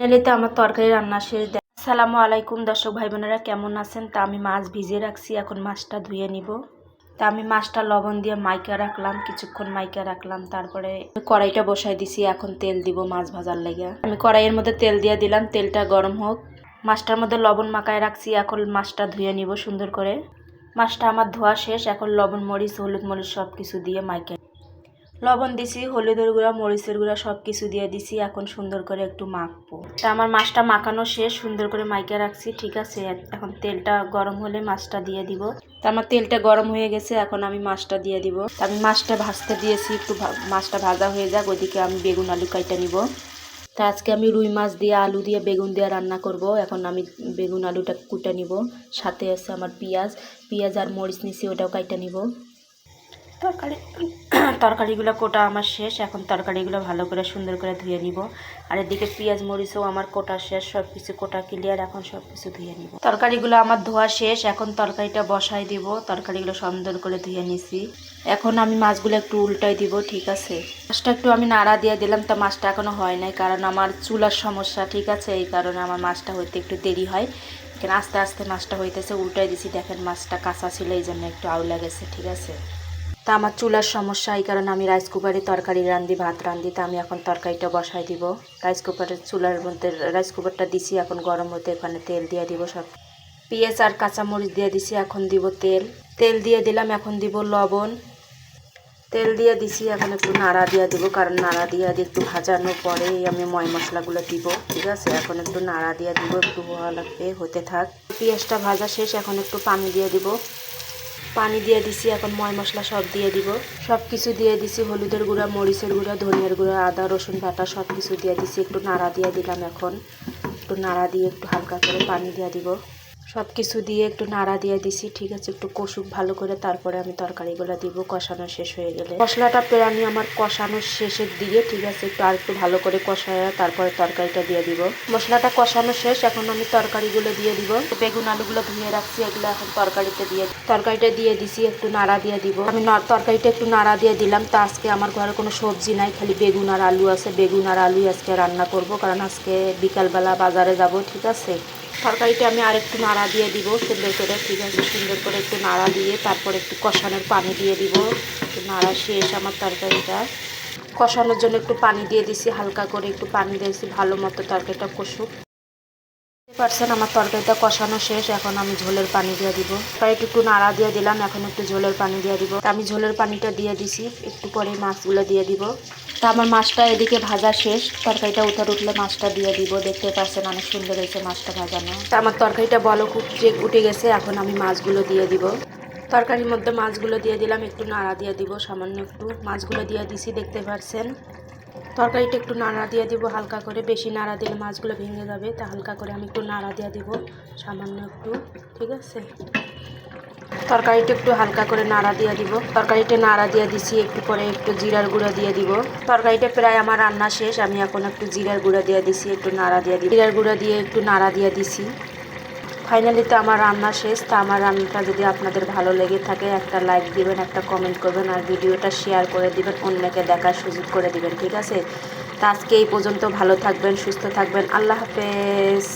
ফাইনালিতে আমার তরকারি রান্না শেষ সালামু আলাইকুম দর্শক ভাই বোনেরা কেমন আছেন? তা আমি মাছ ভিজিয়ে রাখছি, এখন মাছটা ধুয়ে নিব। তা আমি মাছটা লবণ দিয়ে মাইকা রাখলাম, কিছুক্ষণ মাইকা রাখলাম, তারপরে কড়াইটা বসাই দিছি, এখন তেল দিব মাছ ভাজার লেগে। আমি কড়াইয়ের মধ্যে তেল দিয়ে দিলাম, তেলটা গরম হোক। মাছটার মধ্যে লবণ মাখায় রাখছি, এখন মাছটা ধুয়ে নিব সুন্দর করে। মাছটা আমার ধোয়া শেষ, এখন লবণ, মরিচ, হলুদ, মরিচ সব কিছু দিয়ে মাইকে লবণ দিছি, হলুদের গুঁড়া, মরিচের গুঁড়া সব কিছু দিয়ে দিছি, এখন সুন্দর করে একটু মাখবো। তা আমার মাছটা মাখানো শেষ, সুন্দর করে মাইকে রাখছি, ঠিক আছে? এখন তেলটা গরম হলে মাছটা দিয়ে দিব। তা আমার তেলটা গরম হয়ে গেছে, এখন আমি মাছটা দিয়ে দিব। আমি মাছটা ভাজতে দিয়েছি, একটু মাছটা ভাজা হয়ে যাক, ওইদিকে আমি বেগুন আলু কাইটা নিব। তা আজকে আমি রুই মাছ দিয়ে আলু দিয়ে বেগুন দিয়ে রান্না করব, এখন আমি বেগুন আলুটা কুটে নিব। সাথে আছে আমার পেঁয়াজ পেঁয়াজ আর মরিচ নিছি, ওটাও কাইটা নিব। তরকারি। তরকারিগুলো কোটা আমার শেষ। এখন তরকারিগুলো ভালো করে সুন্দর করে ধুয়ে নিব। আর এদিকে পেঁয়াজ, মরিচও আমার কোটা শেষ। সব কিছু কোটা ক্লিয়ার এখন সব কিছু ধুয়ে নিব। তরকারিগুলো আমার ধোয়া শেষ। এখন তরকারিটা বসাই দিব। তরকারিগুলো সুন্দর করে ধুয়ে নিছি। এখন আমি মাছগুলো একটু উল্টাই দিব, ঠিক আছে? মাছটা একটু আমি নাড়া দিয়ে দিলাম। তা মাছটা এখনও হয় নাই। কারণ আমার চুলার সমস্যা, ঠিক আছে? এই কারণে আমার মাছটা হইতে একটু দেরি হয়। এখানে আস্তে আস্তে মাছটা হইতেছে। উল্টাই দিছি। দেখেন মাছটা কাঁচা ছিল। এই জন্য একটু আউলা গেছে, ঠিক আছে? তা আমার চুলার সমস্যা, এই কারণে আমি রাইস কুকারে তরকারি রান্ধি, ভাত রান্ধি, তা আমি এখন তরকারিটা বসাই দিব। রাইস কুকারের চুলার মধ্যে রাইস কুকারটা দিছি এখন গরম হতে এখানে তেল দিয়ে দিব সব। পেঁয়াজ আর কাঁচামরিচ দিয়ে দিছি, এখন দিব তেল। তেল দিয়ে দিলাম, এখন দিব লবণ। তেল দিয়ে দিছি, এখন একটু নাড়া দিয়ে দিব, কারণ নাড়া দিয়ে দিয়ে একটু ভাজানোর পরেই আমি ময় মশলাগুলো দিব, ঠিক আছে? এখন একটু নাড়া দিয়ে দিব, একটু হওয়া লাগবে, হতে থাক। পেঁয়াজটা ভাজা শেষ, এখন একটু পানি দিয়ে দিব। পানি দিয়ে দিছি, এখন ময় মশলা সব দিয়ে দিব। সব কিছু দিয়ে দিছি, হলুদের গুঁড়া, মরিচের গুঁড়া, ধনিয়ার গুঁড়া, আদা, রসুন বাটা, সব কিছু দিয়ে দিছি। একটু নাড়া দিয়ে দিলাম এখন। একটু নাড়া দিয়ে একটু হালকা করে পানি দিয়ে দিব। সব কিছু দিয়ে একটু নাড়া দিয়ে দিছি, ঠিক আছে? একটু কষুক ভালো করে, তারপরে আমি তরকারিগুলো দিব, কষানো শেষ হয়ে গেলে। মশলাটা প্রাণী আমার কষানোর শেষের দিকে, ঠিক আছে? একটু আর একটু ভালো করে কষায় তারপরে তরকারিটা দিয়ে দিব। মশলাটা কষানো শেষ, এখন আমি তরকারিগুলো দিয়ে দিব। বেগুন আলুগুলো ধুয়ে রাখছি, এগুলো এখন তরকারিতে দিয়ে তরকারিটা দিয়ে দিছি, একটু নাড়া দিয়ে দিব। আমি তরকারিটা একটু নাড়া দিয়ে দিলাম, তো আজকে আমার ঘরে কোনো সবজি নাই, খালি বেগুন আর আলু আছে। বেগুন আর আলুই আজকে রান্না করব, কারণ আজকে বিকালবেলা বাজারে যাব, ঠিক আছে? তরকারিটা আমি আর একটু নাড়া দিয়ে দিব সুন্দর করে, ঠিক আছে? সুন্দর করে একটু নাড়া দিয়ে তারপর একটু কষানোর পানি দিয়ে দিব। একটু নাড়া শেষ আমার তরকারিটা। কষানোর জন্য একটু পানি দিয়ে দিছি, হালকা করে একটু পানি দিয়েছি, ভালো মতো তরকারিটা কষুক। পারছেন, আমার তরকারিটা কষানো শেষ, এখন আমি ঝোলের পানি দিয়ে দিব। তরকারিটা একটু নাড়া দিয়ে দিলাম, এখন একটু ঝোলের পানি দিয়ে দিব। আমি ঝোলের পানিটা দিয়ে দিছি, একটু পরে মাছগুলো দিয়ে দিব। তা আমার মাছটা এদিকে ভাজা শেষ, তরকারিটা উঠার উঠলে মাছটা দিয়ে দিব। দেখতে পাচ্ছেন অনেক সুন্দর হয়েছে মাছটা ভাজানো। তা আমার তরকারিটা বলো উঠে উঠে গেছে, এখন আমি মাছগুলো দিয়ে দিব। তরকারির মধ্যে মাছগুলো দিয়ে দিলাম, একটু নাড়া দিয়ে দিব, সামান্য একটু মাছগুলো দিয়ে দিছি, দেখতে পাচ্ছেন। তরকারিটা একটু নাড়া দিয়ে দিব, হালকা করে। বেশি নাড়া দিলে মাছগুলো ভেঙে যাবে, তা হালকা করে আমি একটু নাড়া দিয়ে দিব, সামান্য একটু, ঠিক আছে? তরকারিটা একটু হালকা করে নাড়া দিয়ে দিব। তরকারিটা নাড়া দিয়ে দিছি, একটু পরে একটু জিরার গুঁড়া দিয়ে দিব। তরকারিটা প্রায় আমার রান্না শেষ, আমি এখন একটু জিরার গুঁড়া দিয়ে দিছি, একটু নাড়া দিয়ে দিই জিরার গুঁড়া দিয়ে একটু নাড়া দিয়ে দিছি। ফাইনালি তো আমার রান্না শেষ, তা আমার রান্নাটা যদি আপনাদের ভালো লেগে থাকে, একটা লাইক দিবেন, একটা কমেন্ট করবেন, আর ভিডিওটা শেয়ার করে দিবেন, অন্যকে দেখার সুযোগ করে দিবেন, ঠিক আছে? তা আজকে এই পর্যন্ত ভালো থাকবেন, সুস্থ থাকবেন, আল্লাহ হাফেজ।